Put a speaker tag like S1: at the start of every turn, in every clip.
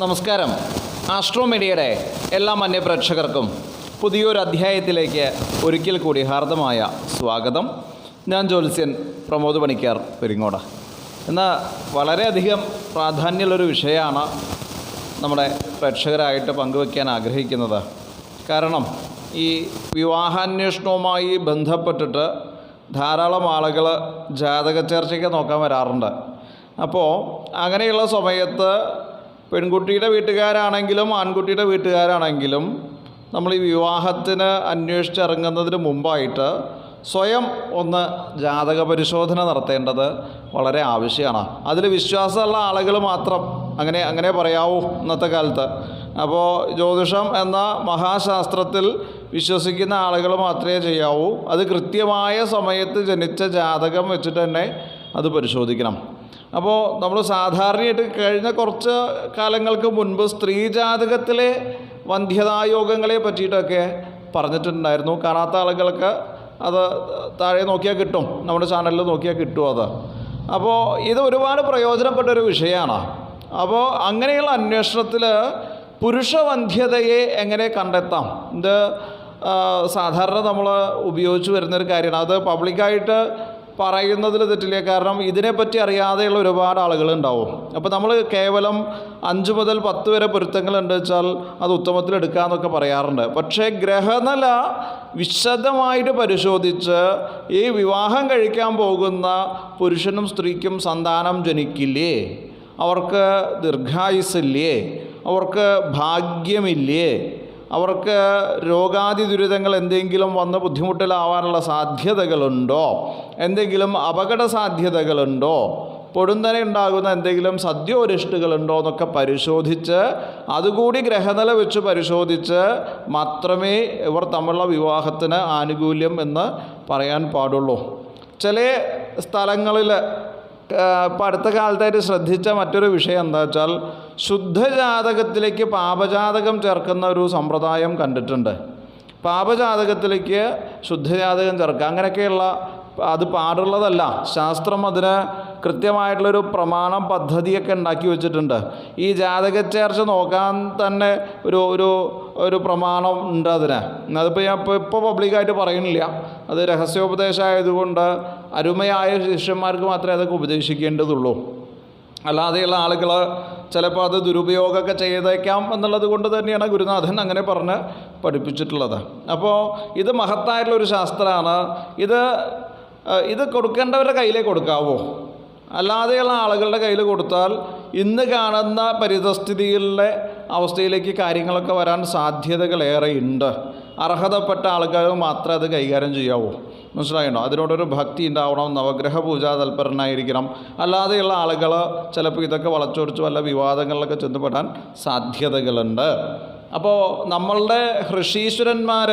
S1: നമസ്കാരം. ആസ്ട്രോമീഡിയയുടെ എല്ലാ മന്യപ്രേക്ഷകർക്കും പുതിയൊരു അധ്യായത്തിലേക്ക് ഒരിക്കൽ കൂടി ഹാർദമായ സ്വാഗതം. ഞാൻ ജ്യോത്സ്യൻ പ്രമോദ് പണിക്കാർ പെരിങ്ങോട്. ഇന്ന് വളരെയധികം പ്രാധാന്യമുള്ളൊരു വിഷയമാണ് നമ്മുടെ പ്രേക്ഷകരായിട്ട് പങ്കുവയ്ക്കാൻ ആഗ്രഹിക്കുന്നത്. കാരണം ഈ വിവാഹാന്വേഷണവുമായി ബന്ധപ്പെട്ടിട്ട് ധാരാളം ആളുകൾ ജാതക ചർച്ചയ്ക്ക് നോക്കാൻ വരാറുണ്ട്. അപ്പോൾ അങ്ങനെയുള്ള സമയത്ത് പെൺകുട്ടിയുടെ വീട്ടുകാരാണെങ്കിലും ആൺകുട്ടിയുടെ വീട്ടുകാരാണെങ്കിലും നമ്മൾ ഈ വിവാഹത്തിന് അന്വേഷിച്ചിറങ്ങുന്നതിന് മുമ്പായിട്ട് സ്വയം ഒന്ന് ജാതക പരിശോധന നടത്തേണ്ടത് വളരെ ആവശ്യമാണ്. അതിൽ വിശ്വാസമുള്ള ആളുകൾ മാത്രം അങ്ങനെ അങ്ങനെ പറയാവൂ ഇന്നത്തെ കാലത്ത്. അപ്പോൾ ജ്യോതിഷം എന്ന മഹാശാസ്ത്രത്തിൽ വിശ്വസിക്കുന്ന ആളുകൾ മാത്രമേ ചെയ്യാവൂ. അത് കൃത്യമായ സമയത്ത് ജനിച്ച ജാതകം വെച്ചിട്ട് തന്നെ അത് പരിശോധിക്കണം. അപ്പോൾ നമ്മൾ സാധാരണയായിട്ട് കഴിഞ്ഞ കുറച്ച് കാലങ്ങൾക്ക് മുൻപ് സ്ത്രീ ജാതകത്തിലെ വന്ധ്യതായോഗങ്ങളെ പറ്റിയിട്ടൊക്കെ പറഞ്ഞിട്ടുണ്ടായിരുന്നു. കാണാത്ത ആളുകൾക്ക് അത് താഴെ നോക്കിയാൽ കിട്ടും. നമ്മുടെ ചാനലിൽ നോക്കിയാൽ കിട്ടും അത്. അപ്പോൾ ഇത് ഒരുപാട് പ്രയോജനപ്പെട്ട ഒരു വിഷയമാണ്. അപ്പോൾ അങ്ങനെയുള്ള അന്വേഷണത്തിൽ പുരുഷവന്ധ്യതയെ എങ്ങനെ കണ്ടെത്താം? ഇത് സാധാരണ നമ്മൾ ഉപയോഗിച്ച് വരുന്നൊരു കാര്യമാണ്. അത് പബ്ലിക്കായിട്ട് പറയുന്നതിൽ തെറ്റില്ല. കാരണം ഇതിനെപ്പറ്റി അറിയാതെയുള്ള ഒരുപാട് ആളുകളുണ്ടാവും അപ്പോൾ നമ്മൾ കേവലം അഞ്ച് മുതൽ പത്ത് വരെ പൊരുത്തങ്ങളുണ്ട് വെച്ചാൽ അത് ഉത്തമത്തിൽ എടുക്കാമെന്നൊക്കെ പറയാറുണ്ട്. പക്ഷേ ഗ്രഹനില വിശദമായിട്ട് പരിശോധിച്ച് ഈ വിവാഹം കഴിക്കാൻ പോകുന്ന പുരുഷനും സ്ത്രീക്കും സന്താനം ജനിക്കില്ലേ? അവർക്ക് ദീർഘായുസില്ലേ അവർക്ക് ഭാഗ്യമില്ലേ? അവർക്ക് രോഗാതി ദുരിതങ്ങൾ എന്തെങ്കിലും വന്ന് ബുദ്ധിമുട്ടിലാവാനുള്ള സാധ്യതകളുണ്ടോ? എന്തെങ്കിലും അപകട സാധ്യതകളുണ്ടോ? പൊടുന്നനെ ഉണ്ടാകുന്ന എന്തെങ്കിലും സദ്യോരിഷ്ടുകളുണ്ടോ എന്നൊക്കെ പരിശോധിച്ച് അതുകൂടി ഗ്രഹനില വെച്ച് പരിശോധിച്ച് മാത്രമേ ഇവർ തമ്മിലുള്ള വിവാഹത്തിന് ആനുകൂല്യം എന്ന് പറയാൻ പാടുള്ളൂ. ചില സ്ഥലങ്ങളിൽ ഇപ്പം അടുത്ത കാലത്തായിട്ട് ശ്രദ്ധിച്ച മറ്റൊരു വിഷയം എന്താ വെച്ചാൽ ശുദ്ധജാതകത്തിലേക്ക് പാപജാതകം ചേർക്കുന്ന ഒരു സമ്പ്രദായം കണ്ടിട്ടുണ്ട്. പാപജാതകത്തിലേക്ക് ശുദ്ധജാതകം ചേർക്കുക. അങ്ങനെയൊക്കെയുള്ള അത് പാടുള്ളതല്ല. ശാസ്ത്രം അതിന് കൃത്യമായിട്ടുള്ളൊരു പ്രമാണം പദ്ധതിയൊക്കെ ഉണ്ടാക്കി വെച്ചിട്ടുണ്ട്. ഈ ജാതക ചേർച്ച നോക്കാൻ തന്നെ ഒരു ഒരു ഒരു പ്രമാണം ഉണ്ട് അതിന്. അതിപ്പോൾ ഞാൻ ഇപ്പോൾ ഇപ്പോൾ പബ്ലിക്കായിട്ട് പറയുന്നില്ല. അത് രഹസ്യോപദേശമായതുകൊണ്ട് അരുമയായ ശിഷ്യന്മാർക്ക് മാത്രമേ അതൊക്കെ ഉപദേശിക്കേണ്ടതുള്ളൂ. അല്ലാതെയുള്ള ആളുകൾ ചിലപ്പോൾ അത് ദുരുപയോഗമൊക്കെ ചെയ്തേക്കാം എന്നുള്ളത് കൊണ്ട് തന്നെയാണ് ഗുരുനാഥൻ അങ്ങനെ പറഞ്ഞ് പഠിപ്പിച്ചിട്ടുള്ളത്. അപ്പോൾ ഇത് മഹത്തായിട്ടുള്ള ഒരു ശാസ്ത്രമാണ്. ഇത് ഇത് കൊടുക്കേണ്ടവരുടെ കയ്യിലേ കൊടുക്കാവോ. അല്ലാതെയുള്ള ആളുകളുടെ കയ്യിൽ കൊടുത്താൽ ഇന്ന് കാണുന്ന പരിതസ്ഥിതികളിലെ അവസ്ഥയിലേക്ക് കാര്യങ്ങളൊക്കെ വരാൻ സാധ്യതകളേറെ ഉണ്ട് അർഹതപ്പെട്ട ആൾക്കാർ മാത്രമേ അത് കൈകാര്യം ചെയ്യാവൂ. മനസ്സിലായിട്ടോ അതിനോടൊരു ഭക്തി ഉണ്ടാവണം നവഗ്രഹ പൂജാ തൽപരനായിരിക്കണം. അല്ലാതെയുള്ള ആളുകൾ ചിലപ്പോൾ ഇതൊക്കെ വളച്ചൊടിച്ച് വല്ല വിവാദങ്ങളിലൊക്കെ ചെന്നുപെടാൻ സാധ്യതകളുണ്ട്. അപ്പോൾ നമ്മളുടെ ഋഷീശ്വരന്മാർ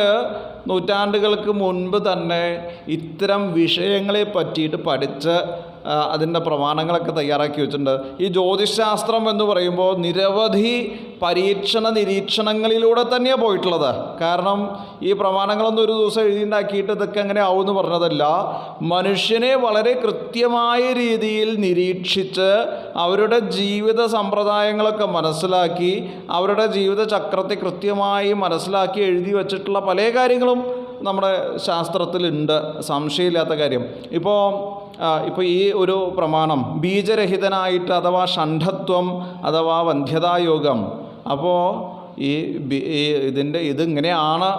S1: നൂറ്റാണ്ടുകൾക്ക് മുൻപ് തന്നെ ഇത്തരം വിഷയങ്ങളെ പറ്റിയിട്ട് പഠിച്ച് അതിന്റെ പ്രമാണങ്ങളൊക്കെ തയ്യാറാക്കി വെച്ചിട്ടുണ്ട്. ഈ ജ്യോതിശാസ്ത്രം എന്ന് പറയുമ്പോൾ നിരവധി പരീക്ഷണ നിരീക്ഷണങ്ങളിലൂടെ തന്നെയാണ് പോയിട്ടുള്ളത്. കാരണം ഈ പ്രമാണങ്ങളൊന്നും ഒരു ദിവസം എഴുതിണ്ടാക്കിയിട്ട് ഇതൊക്കെ അങ്ങനെ ആവുമെന്ന് പറഞ്ഞതല്ല. മനുഷ്യനെ വളരെ കൃത്യമായ രീതിയിൽ നിരീക്ഷിച്ച് അവരുടെ ജീവിത സമ്പ്രദായങ്ങളൊക്കെ മനസ്സിലാക്കി അവരുടെ ജീവിത ചക്രത്തെ കൃത്യമായി മനസ്സിലാക്കി എഴുതി വച്ചിട്ടുള്ള പല കാര്യങ്ങളും നമ്മുടെ ശാസ്ത്രത്തിലുണ്ട്. സംശയമില്ലാത്ത കാര്യം. ഇപ്പോൾ ഇപ്പോൾ ഈ ഒരു പ്രമാണം ബീജരഹിതനായിട്ട് അഥവാ ഷണ്ഠത്വം അഥവാ വന്ധ്യതായോഗം. അപ്പോൾ ഈ ഇതിന്റെ ഇതിങ്ങനെയാണ്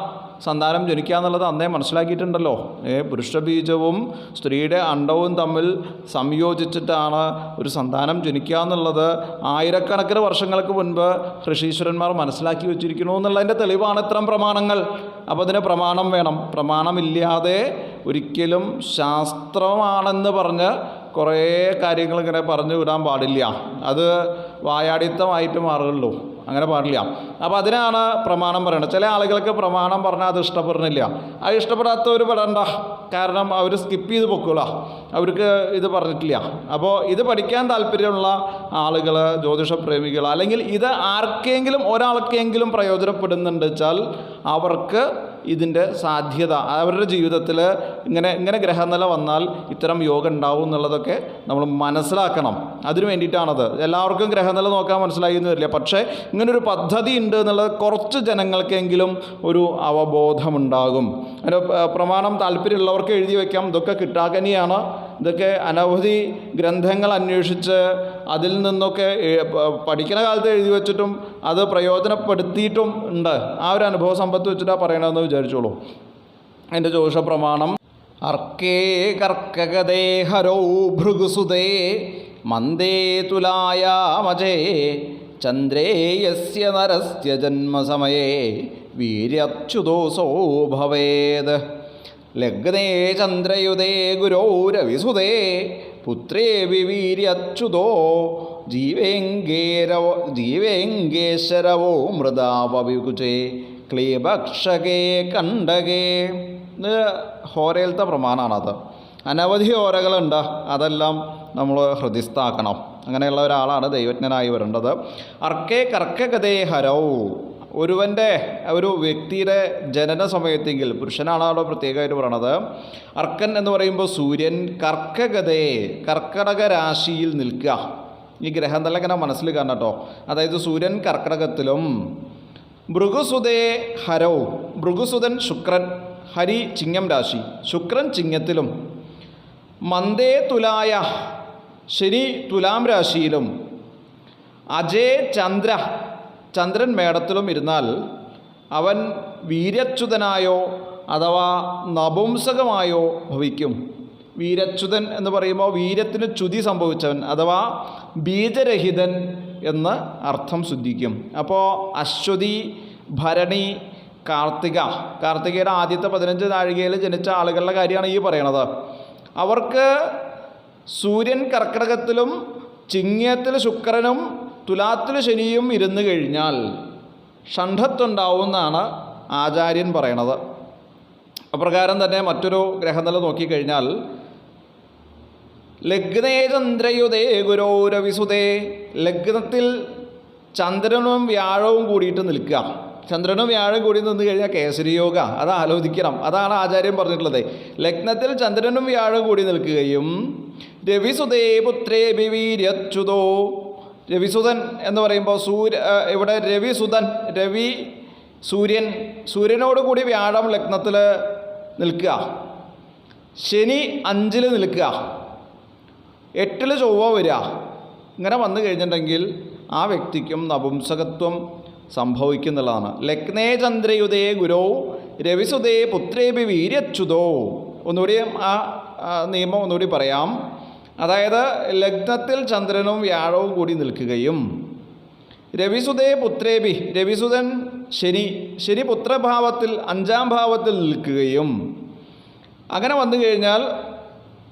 S1: സന്താനം ജനിക്കുക എന്നുള്ളത് അന്നേ മനസ്സിലാക്കിയിട്ടുണ്ടല്ലോ. ഏ പുരുഷബീജവും സ്ത്രീയുടെ അണ്ടവും തമ്മിൽ സംയോജിച്ചിട്ടാണ് ഒരു സന്താനം ജനിക്കുക എന്നുള്ളത്. ആയിരക്കണക്കിന് വർഷങ്ങൾക്ക് മുൻപ് ഋഷീശ്വരന്മാർ മനസ്സിലാക്കി വെച്ചിരിക്കുന്നു എന്നുള്ളതിന്റെ തെളിവാണ് ഇത്തരം പ്രമാണങ്ങൾ. അപ്പോൾ അതിന് പ്രമാണം വേണം. പ്രമാണമില്ലാതെ ഒരിക്കലും ശാസ്ത്രമാണെന്ന് പറഞ്ഞ് കുറേ കാര്യങ്ങൾ ഇങ്ങനെ പറഞ്ഞു വിടാൻ പാടില്ല. അത് വായാടിത്തമായിട്ട് മാറുള്ളൂ. അങ്ങനെ പാടില്ല. അപ്പോൾ അതിനാണ് പ്രമാണം പറയുന്നത് ചില ആളുകൾക്ക് പ്രമാണം പറഞ്ഞാൽ അത് ഇഷ്ടപ്പെടുന്നില്ല അത് ഇഷ്ടപ്പെടാത്തവർ പെടണ്ട. കാരണം അവർ സ്കിപ്പ് ചെയ്ത് പൊക്കൂല. അവർക്ക് ഇത് പറഞ്ഞിട്ടില്ല. അപ്പോൾ ഇത് പഠിക്കാൻ താല്പര്യമുള്ള ആളുകൾ ജ്യോതിഷ പ്രേമികൾ അല്ലെങ്കിൽ ഇത് ആർക്കെങ്കിലും ഒരാൾക്കെങ്കിലും പ്രയോജനപ്പെടുന്നുണ്ട് വെച്ചാൽ അവർക്ക് ഇതിന്റെ സാധ്യത അവരുടെ ജീവിതത്തിൽ ഇങ്ങനെ ഇങ്ങനെ ഗ്രഹനില വന്നാൽ ഇത്തരം യോഗം ഉണ്ടാവും എന്നുള്ളതൊക്കെ നമ്മൾ മനസ്സിലാക്കണം. അതിന് വേണ്ടിയിട്ടാണത്. എല്ലാവർക്കും ഗ്രഹനില നോക്കാൻ മനസ്സിലായി എന്ന് വരില്ല. പക്ഷേ ഇങ്ങനൊരു പദ്ധതി ഉണ്ട് എന്നുള്ളത് കുറച്ച് ജനങ്ങൾക്കെങ്കിലും ഒരു അവബോധമുണ്ടാകും. അതിന്റെ പ്രമാണം താല്പര്യമുള്ളവർക്ക് എഴുതി വയ്ക്കാം. ഇതൊക്കെ കിട്ടാക്കനിയാണ് ഇതൊക്കെ അനവധി ഗ്രന്ഥങ്ങൾ അന്വേഷിച്ച് അതിൽ നിന്നൊക്കെ പഠിക്കുന്ന കാലത്ത് എഴുതി വെച്ചിട്ടും അത് പ്രയോജനപ്പെടുത്തിയിട്ടും ഉണ്ട്. ആ ഒരു അനുഭവ സമ്പത്ത് വെച്ചിട്ടാണ് പറയണമെന്ന് വിചാരിച്ചോളൂ. എന്റെ ജോഷ പ്രമാണം. അർക്കേ കർക്കകതേ ഹരോ ഭൃഗുസുതേ മന്ദേ തുലായാമജേ ചന്ദ്രേ യസ്യ നരസ്യ ജന്മസമയേ വീര്യച്യുതോസോ ഭവേത് ലഗ്നേ ചന്ദ്രയുതേ ഗുരൗരവിസുതേ പുത്രേ വിവീര്യച്യുതോ ജീവേങ്കേരവോ ജീവേങ്കേശ്വരവോ മൃതാവവികുചേ ക്ലീബക്ഷകേ കണ്ടകേ. ഹോരയിലത്തെ പ്രമാണമാണത് അനവധി ഓരകളുണ്ട്. അതെല്ലാം നമ്മൾ ഹൃദിസ്ഥാക്കണം. അങ്ങനെയുള്ള ഒരാളാണ് ദൈവജ്ഞനായി വരേണ്ടത്. അർക്കേ കർക്കകതേ ഹരൗ. ഒരുവന്റെ ഒരു വ്യക്തിയുടെ ജനന സമയത്തെങ്കിൽ പുരുഷനാണ് പ്രത്യേകമായിട്ട് പറയണത്? അർക്കൻ എന്ന് പറയുമ്പോൾ സൂര്യൻ കർക്കകതയെ കർക്കടക രാശിയിൽ നിൽക്കുക. ഈ ഗ്രഹം തന്നെ ഇങ്ങനെ മനസ്സിൽ കാണണം കേട്ടോ. അതായത് സൂര്യൻ കർക്കടകത്തിലും ഭൃഗുസുതയെ ഹരവും ഭൃഗുസുതൻ ശുക്രൻ ഹരി ചിങ്ങം രാശി ശുക്രൻ ചിങ്ങത്തിലും മന്ദേ തുലായ ശനി തുലാം രാശിയിലും അജേ ചന്ദ്ര ചന്ദ്രൻ മേടത്തിലും ഇരുന്നാൽ അവൻ വീര്യച്യുതനായോ അഥവാ നപുംസകമായോ ഭവിക്കും. വീരച്യുതൻ എന്ന് പറയുമ്പോൾ വീര്യത്തിന് ചുതി സംഭവിച്ചവൻ അഥവാ ബീജരഹിതൻ എന്ന് അർത്ഥം ശുദ്ധിക്കും. അപ്പോൾ അശ്വതി ഭരണി കാർത്തിക. കാർത്തികയുടെ ആദ്യത്തെ പതിനഞ്ച് നാഴികയിൽ ജനിച്ച ആളുകളുടെ കാര്യമാണ് ഈ പറയണത്. അവർക്ക് സൂര്യൻ കർക്കിടകത്തിലും ചിങ്ങത്തിൽ ശുക്രനും തുലാത്തിൽ ശനിയും ഇരുന്ന് കഴിഞ്ഞാൽ ഷണ്ഠത്തുണ്ടാവുമെന്നാണ് ആചാര്യൻ പറയണത്. അപ്രകാരം തന്നെ മറ്റൊരു ഗ്രഹനില നോക്കിക്കഴിഞ്ഞാൽ ലഗ്നേ ചന്ദ്രയുതേ ഗുരോരവിസുതേ ലഗ്നത്തിൽ ചന്ദ്രനും വ്യാഴവും കൂടിയിട്ട് നിൽക്കുക. ചന്ദ്രനും വ്യാഴം കൂടി നിന്ന് കഴിഞ്ഞാൽ കേസരി യോഗ അത് ആലോചിക്കണം. അതാണ് ആചാര്യൻ പറഞ്ഞിട്ടുള്ളത്. ലഗ്നത്തിൽ ചന്ദ്രനും വ്യാഴം കൂടി നിൽക്കുകയും രവിസുതേ പുത്രേ ബിവീര്യച്യുതോ രവിസുതൻ എന്ന് പറയുമ്പോൾ സൂര്യ ഇവിടെ രവിസുതൻ രവി സൂര്യൻ സൂര്യനോട് കൂടി വ്യാഴം ലഗ്നത്തിൽ നിൽക്കുക. ശനി അഞ്ചിൽ നിൽക്കുക. എട്ടിൽ ചൊവ്വ വരിക. ഇങ്ങനെ വന്നു കഴിഞ്ഞിട്ടുണ്ടെങ്കിൽ ആ വ്യക്തിക്കും നപുംസകത്വം സംഭവിക്കുന്നുള്ളതാണ്. ലഗ്നേ ചന്ദ്രയുതേ ഗുരോ രവിസുതേ പുത്രേപി വീര്യച്യുതോ. ഒന്നുകൂടി ആ നിയമം ഒന്നുകൂടി പറയാം. അതായത് ലഗ്നത്തിൽ ചന്ദ്രനും വ്യാഴവും കൂടി നിൽക്കുകയും രവിസുതേ പുത്രേബി രവിസുതൻ ശനി ശനി പുത്രഭാവത്തിൽ അഞ്ചാം ഭാവത്തിൽ നിൽക്കുകയും അങ്ങനെ വന്നു കഴിഞ്ഞാൽ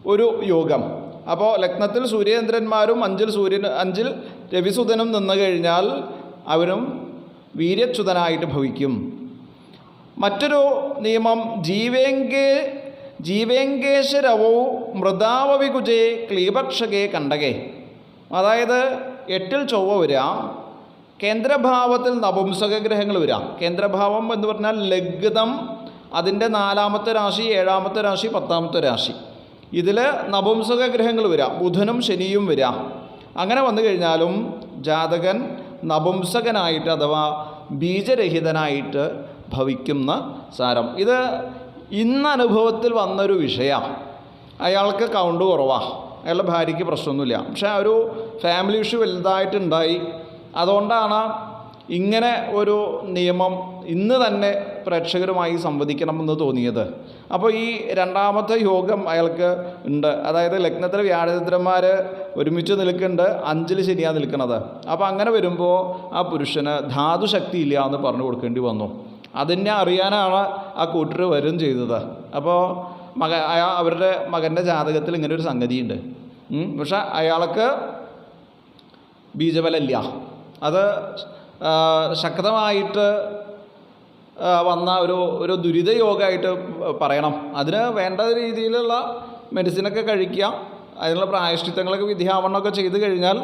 S1: ഒരു യോഗം. അപ്പോൾ ലഗ്നത്തിൽ സൂര്യേന്ദ്രന്മാരും അഞ്ചിൽ സൂര്യൻ അഞ്ചിൽ രവിസുതനും നിന്ന് കഴിഞ്ഞാൽ അവരും വീര്യച്യുതനായിട്ട് ഭവിക്കും. മറ്റൊരു നിയമം ജീവേങ്കേ ജീവേങ്കേശ്വരവോ മൃതാവവികുജേ ക്ലീപക്ഷകേ കണ്ടകേ. അതായത് എട്ടിൽ ചൊവ്വ വരാം കേന്ദ്രഭാവത്തിൽ നപുംസക ഗ്രഹങ്ങൾ വരാം. കേന്ദ്രഭാവം എന്ന് പറഞ്ഞാൽ ലഗ്നം അതിന്റെ നാലാമത്തെ രാശി ഏഴാമത്തെ രാശി പത്താമത്തെ രാശി. ഇതിൽ നപുംസക ഗ്രഹങ്ങൾ വരാം ബുധനും ശനിയും വരാം. അങ്ങനെ വന്നു കഴിഞ്ഞാലും ജാതകൻ നപുംസകനായിട്ട് അഥവാ ബീജരഹിതനായിട്ട് ഭവിക്കുന്ന സാരം. ഇത് ഇന്ന് അനുഭവത്തിൽ വന്നൊരു വിഷയമാണ് അയാൾക്ക് കൗണ്ട് കുറവാണ് അയാളുടെ ഭാര്യയ്ക്ക് പ്രശ്നമൊന്നുമില്ല. പക്ഷേ ആ ഒരു ഫാമിലി ഇഷ്യൂ വലുതായിട്ടുണ്ടായി. അതുകൊണ്ടാണ് ഇങ്ങനെ ഒരു നിയമം ഇന്ന് തന്നെ പ്രേക്ഷകരുമായി സംവദിക്കണമെന്ന് തോന്നിയത്. അപ്പോൾ ഈ രണ്ടാമത്തെ യോഗം അയാൾക്ക് ഉണ്ട്. അതായത് ലഗ്നത്തിൽ വ്യാഴചന്ദ്രന്മാർ ഒരുമിച്ച് നിൽക്കുന്നുണ്ട്. അഞ്ചിൽ ശരിയാണ് നിൽക്കുന്നത്. അപ്പോൾ അങ്ങനെ വരുമ്പോൾ ആ പുരുഷന് ധാതുശക്തി ഇല്ല എന്ന് പറഞ്ഞു കൊടുക്കേണ്ടി വന്നു. അതിനെ അറിയാനാണ് ആ കൂട്ടർ വരും ചെയ്തത്. അപ്പോൾ മക അയാ അവരുടെ മകന്റെ ജാതകത്തിൽ ഇങ്ങനെ ഒരു സംഗതിയുണ്ട്. പക്ഷെ അയാൾക്ക് ബീജബലമില്ല. അത് ശക്തമായിട്ട് വന്ന ഒരു ഒരു ദുരിതയോഗമായിട്ട് പറയണം. അതിന് വേണ്ട രീതിയിലുള്ള മെഡിസിനൊക്കെ കഴിക്കുക. അതിനുള്ള പ്രായശ്ചിത്തങ്ങളൊക്കെ വിദ്യാവണ്ണമൊക്കെ ചെയ്ത് കഴിഞ്ഞാൽ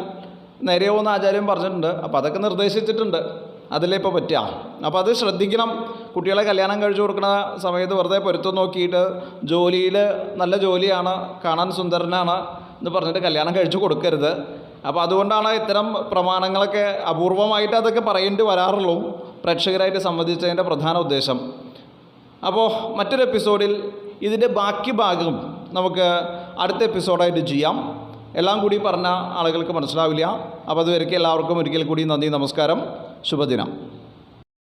S1: നേരെയാവുമെന്ന് ആചാര്യം പറഞ്ഞിട്ടുണ്ട്. അപ്പോൾ അതൊക്കെ നിർദ്ദേശിച്ചിട്ടുണ്ട്. അതല്ലേ ഇപ്പോൾ പറ്റുക അപ്പോൾ അത് ശ്രദ്ധിക്കണം. കുട്ടികളെ കല്യാണം കഴിച്ചു കൊടുക്കുന്ന സമയത്ത് വെറുതെ പൊരുത്തം നോക്കിയിട്ട് ജോലിയിൽ നല്ല ജോലിയാണ് കാണാൻ സുന്ദരനാണ് എന്ന് പറഞ്ഞിട്ട് കല്യാണം കഴിച്ചു കൊടുക്കരുത്. അപ്പോൾ അതുകൊണ്ടാണ് ഇത്തരം പ്രമാണങ്ങളൊക്കെ അപൂർവമായിട്ട് അതൊക്കെ പറയേണ്ടി വരാറുള്ളൂ. പ്രേക്ഷകരായിട്ട് സംബന്ധിച്ചതിന്റെ പ്രധാന ഉദ്ദേശം. അപ്പോൾ മറ്റൊരു എപ്പിസോഡിൽ ഇതിന്റെ ബാക്കി ഭാഗം നമുക്ക് അടുത്ത എപ്പിസോഡായിട്ട് ചെയ്യാം. എല്ലാം കൂടി പറഞ്ഞ ആളുകൾക്ക് മനസ്സിലാവില്ല. അപ്പോൾ അതുവരയ്ക്ക് എല്ലാവർക്കും ഒരിക്കൽ കൂടി നന്ദി നമസ്കാരം. ശുഭദിനം.